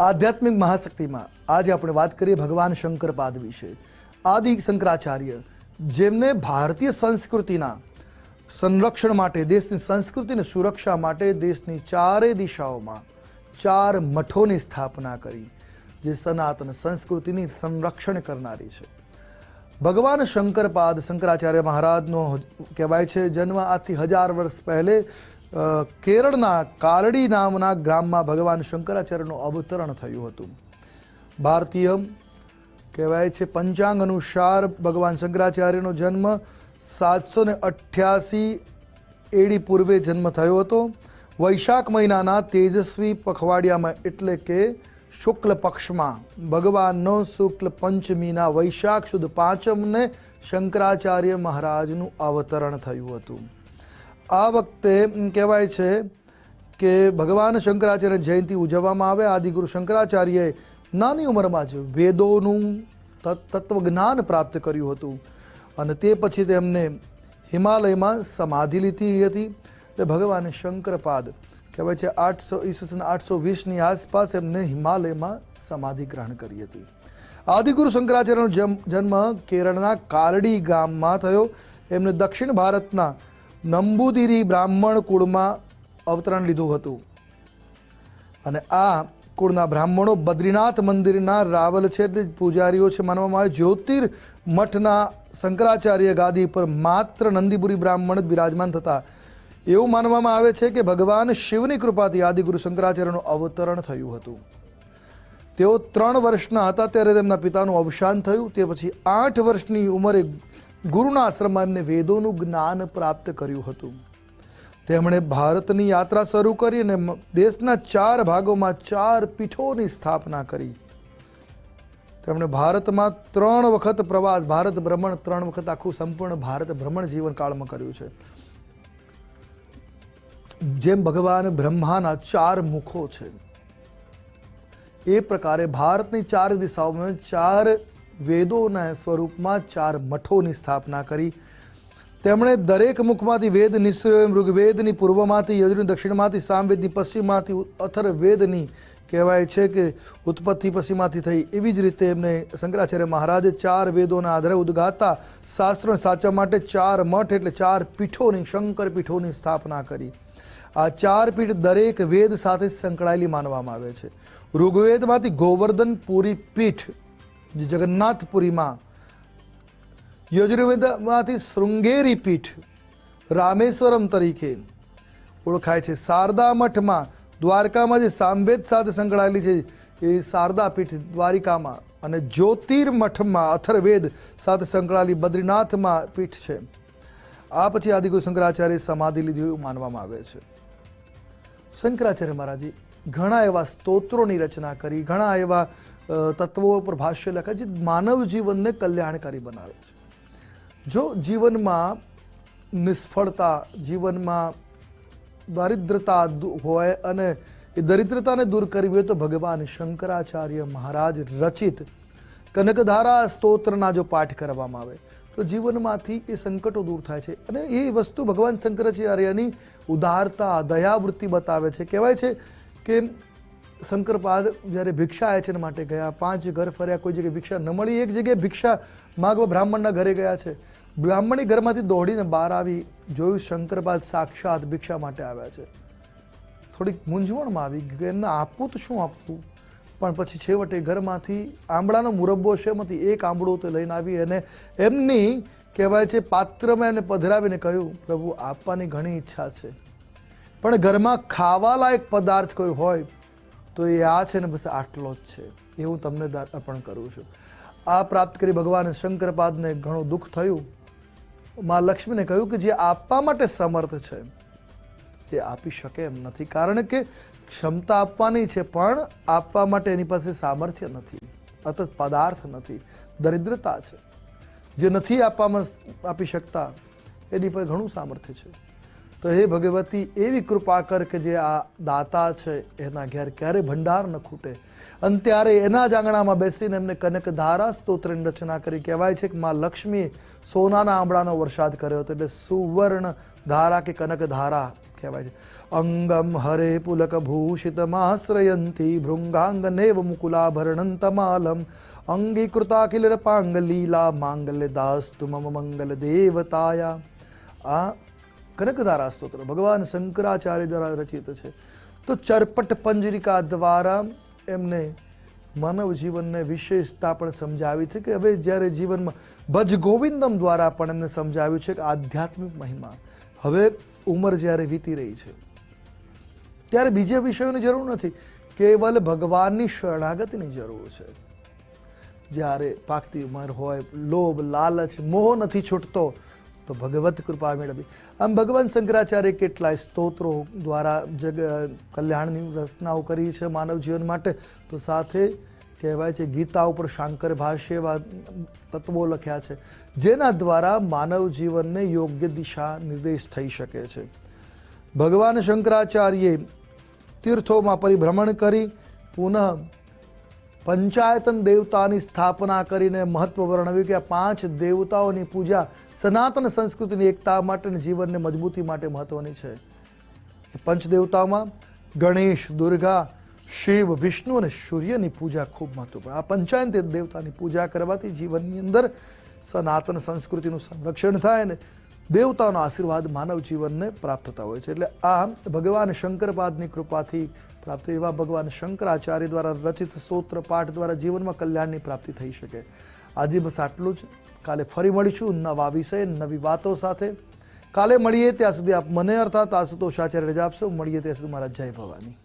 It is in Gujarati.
આધ્યાત્મિક મહાશક્તિમાં આજે આપણે વાત કરીએ ભગવાન શંકરપાદ વિશે. આદિ શંકરાચાર્ય, જેમને ભારતીય સંસ્કૃતિના સંરક્ષણ માટે, દેશની સંસ્કૃતિની સુરક્ષા માટે દેશની ચારે દિશાઓમાં ચાર મઠોની સ્થાપના કરી, જે સનાતન સંસ્કૃતિની સંરક્ષણ કરનારી છે. ભગવાન શંકરપાદ શંકરાચાર્ય મહારાજનો કહેવાય છે, જન્મ આજથી હજાર વર્ષ પહેલે કેરળના કાલડી નામના ગ્રામમાં ભગવાન શંકરાચાર્યનું અવતરણ થયું હતું. ભારતીય કહેવાય છે પંચાંગ અનુસાર ભગવાન શંકરાચાર્યનો જન્મ સાતસો ને અઠ્યાસી એડી પૂર્વે જન્મ થયો હતો. વૈશાખ મહિનાના તેજસ્વી પખવાડિયામાં એટલે કે શુક્લ પક્ષમાં ભગવાનનો શુક્લ પંચમીના વૈશાખ સુદ પાંચમને શંકરાચાર્ય મહારાજનું અવતરણ થયું હતું. આ વખતે કહેવાય છે કે ભગવાન શંકરાચાર્ય જયંતિ ઉજવવામાં આવે. આદિગુરુ શંકરાચાર્યએ નાની ઉંમરમાં જ વેદોનું તત- તત્વજ્ઞાન પ્રાપ્ત કર્યું હતું. અને તે પછી તેમને હિમાલયમાં સમાધિ લીધી હતી. એટલે ભગવાન શંકરપાદ કહેવાય છે આઠસો ઈસવીસન આઠસો વીસની આસપાસ એમને હિમાલયમાં સમાધિ ગ્રહણ કરી હતી. આદિગુરુ શંકરાચાર્યનો જન્મ કેરળના કારડી ગામમાં થયો. એમને દક્ષિણ ભારતના નંબુદિરી બ્રાહ્મણ કુળમાં અવતરણ લીધું હતું. અને આ કુળના બ્રાહ્મણો બદ્રીનાથ મંદિરના રાવલ છે પૂજારીઓ છે માનવામાં આવે. જ્યોતિર મઠના શંકરાચાર્ય ગાદી પર માત્ર નંદીપુરી બ્રાહ્મણ જ બિરાજમાન થતા. એવું માનવામાં આવે છે કે ભગવાન શિવની કૃપાથી આદિગુરુ શંકરાચાર્યનું અવતરણ થયું હતું. તેઓ ત્રણ વર્ષના હતા ત્યારે તેમના પિતાનું અવસાન થયું. તે પછી આઠ વર્ષની ઉંમરે ગુરુના આશ્રમમાં એમને વેદોનું જ્ઞાન પ્રાપ્ત કર્યું હતું. તેમણે ભારતની યાત્રા શરૂ કરી અને દેશના ચાર ભાગોમાં ચાર પીઠોની સ્થાપના કરી. તેમણે ભારતમાં ત્રણ વખત પ્રવાસ, ભારત ભ્રમણ ત્રણ વખત આખું સંપૂર્ણ ભારત ભ્રમણ જીવનકાળમાં કર્યું છે. જેમ ભગવાન બ્રહ્માના ચાર મુખો છે. એ પ્રકારે ભારતની ચાર દિશાઓમાં ચાર વેદોના સ્વરૂપમાં ચાર મઠોની સ્થાપના કરી. તેમણે દરેક મુખમાંથી વેદ નિશ્ચય ઋગ્વેદની પૂર્વમાંથી યજુની દક્ષિણમાંથી, સામવેદની પશ્ચિમમાંથી અથર્વેદની કહેવાય છે કે ઉત્પત્તિ પશ્ચિમમાંથી થઈ. એવી જ રીતે એમને શંકરાચાર્ય મહારાજે ચાર વેદોના આધારે ઉદ્ગાતા શાસ્ત્રોને સાચવા માટે ચાર મઠ એટલે ચાર પીઠોની, શંકર પીઠોની સ્થાપના કરી. આ ચાર પીઠ દરેક વેદ સાથે સંકળાયેલી માનવામાં આવે છે. ઋગ્વેદમાંથી ગોવર્ધન પુરી પીઠ જે જગન્નાથપુરીમાં યજુર્વેદમાંથી શૃંગેરી પીઠ રામેશ્વરમ તરીકે ઓળખાય છે. શારદા મઠમાં દ્વારકામાં જે સામવેદ સાથે સંકળાયેલી છે એ શારદા પીઠ દ્વારિકામાં અને જ્યોતિર્મઠમાં અથર્વેદ સાથે સંકળાયેલી બદ્રીનાથમાં પીઠ છે. આ પછી આદિગુરુ શંકરાચાર્ય સમાધિ લીધી એવું માનવામાં આવે છે. શંકરાચાર્ય મહારાજે ઘણા એવા સ્તોત્રોની રચના કરી, ઘણા એવા તત્વો પર ભાષ્ય લખે જે માનવ જીવનને કલ્યાણકારી બનાવે છે. જો જીવનમાં નિષ્ફળતા, જીવનમાં દારિદ્રતા હોય અને એ દરિદ્રતાને દૂર કરવી હોય તો ભગવાન શંકરાચાર્ય મહારાજ રચિત કનકધારા સ્તોત્રના જો પાઠ કરવામાં આવે, તો જીવનમાંથી એ સંકટો દૂર થાય છે. અને એ વસ્તુ ભગવાન શંકરાચાર્યની ઉદારતા, દયાવૃત્તિ બતાવે છે. કહેવાય છે કે શંકરપાદ જ્યારે ભિક્ષા આયોજન માટે ગયા, પાંચ ઘર ફર્યા, કોઈ જગ્યાએ ભિક્ષા ન મળી, એક જગ્યાએ ભિક્ષા માગવા બ્રાહ્મણના ઘરે ગયા છે. બ્રાહ્મણી ઘરમાંથી દોડીને બહાર આવી જોયું શંકરપાદ સાક્ષાત ભિક્ષા માટે આવ્યા છે. થોડીક મૂંઝવણમાં આવી કે એમને આપવું તો શું આપવું? પણ પછી છેવટે ઘરમાંથી આંબળાનો મુરબ્બો છે એમાંથી એક આંબળો તો લઈને આવી અને એમની કહેવાય છે પાત્રમાં એને પધરાવીને કહ્યું, પ્રભુ, આપવાની ઘણી ઈચ્છા છે. પણ ઘરમાં ખાવાલાયક પદાર્થ કોઈ હોય તો એ આ છે ને બસ આટલો જ છે. એ હું તમને અર્પણ કરું છું. આ પ્રાપ્ત કરી ભગવાન શંકરપાદને ઘણું દુઃખ થયું. મા લક્ષ્મીને કહ્યું કે જે આપવા માટે સમર્થ છે, તે આપી શકે એમ નથી. કારણ કે ક્ષમતા આપવાની છે, પણ આપવા માટે એની પાસે સામર્થ્ય નથી. અત પદાર્થ નથી. દરિદ્રતા છે. જે નથી આપવામાં આપી શકતા, એની પર ઘણું સામર્થ્ય છે. તો હે ભગવતી, એવી કૃપા કર કે જે આ દાતા છે, એના ઘેર ક્યારે ભંડાર ન ખૂટે. અને ત્યારે એના જ આંગણામાં બેસીને એમને કનકધારા સ્તોત્રની રચના કરી. કહેવાય છે કે માં લક્ષ્મીએ સોનાના આંબળાનો વરસાદ કર્યો હતો. એટલે સુવર્ણ ધારા કે કનકધારા કહેવાય છે. અંગમ હરે પુલક ભૂષિતમાશ્રયંતી ભૃંગાંગનેવ મુકુલાભરણં તમાલમ અંગીકૃતાખિલ પાંગ લીલા માંગલ્ય દાસ્તુ મમ મંગલ દેવતાયા. આ કનકધારા સ્તોત્ર ભગવાન શંકરાચાર્ય દ્વારા રચિત છે તો ચરપટ પંજરિકા દ્વારા એમને માનવ જીવનને વિશેષતા પણ સમજાવી છે કે હવે જ્યારે જીવનમાં ભજ ગોવિંદમ દ્વારા પણ એમને સમજાવ્યું છે કે આધ્યાત્મિક મહિમા। હવે ઉંમર જ્યારે વીતી રહી છે, ત્યારે બીજા વિષયોની જરૂર નથી, કેવલ ભગવાનની શરણાગતિની જરૂર છે। જ્યારે પાકતી ઉંમર હોય, લોભ, લાલચ, મોહ નથી છૂટતો તો ભગવત કૃપા મેળવી. આમ ભગવાન શંકરાચાર્ય કેટલાય સ્તોત્રો દ્વારા જગ કલ્યાણની રચનાઓ કરી છે માનવ જીવન માટે. તો સાથે કહેવાય છે ગીતા ઉપર શાંકર ભાષ્ય એવા તત્વો લખ્યા છે, જેના દ્વારા માનવ જીવનને યોગ્ય દિશા નિર્દેશ થઈ શકે છે. ભગવાન શંકરાચાર્યે તીર્થોમાં પરિભ્રમણ કરી, પુનઃ પંચાયતન દેવતાની સ્થાપના કરીને મહત્વ વર્ણવ્યું કે આ પાંચ દેવતાઓની પૂજા સનાતન સંસ્કૃતિની એકતા માટે અને જીવનને મજબૂતી માટે મહત્વની છે. પંચ દેવતાઓમાં ગણેશ, દુર્ગા, શિવ, વિષ્ણુ અને સૂર્યની પૂજા ખૂબ મહત્વપૂર્ણ. આ પંચાયત દેવતાની પૂજા કરવાથી જીવનની અંદર સનાતન સંસ્કૃતિનું સંરક્ષણ થાય ને દેવતાનો આશીર્વાદ માનવ જીવનને પ્રાપ્ત થતા હોય છે. એટલે આ ભગવાન શંકરપાદની કૃપાથી પ્રાપ્ત એવા ભગવાન શંકરાચાર્ય દ્વારા રચિત સ્તોત્ર પાઠ દ્વારા જીવનમાં કલ્યાણની પ્રાપ્તિ થઈ શકે. આજે બસ આટલું જ. કાલે ફરી મળીશું નવા વિષય, નવી વાતો સાથે. કાલે મળીએ ત્યાં સુધી આપ મને અર્થાત આશુતોષ આચાર્ય રજા આપશો. મળીએ ત્યાં સુધી મારા જય ભવાની.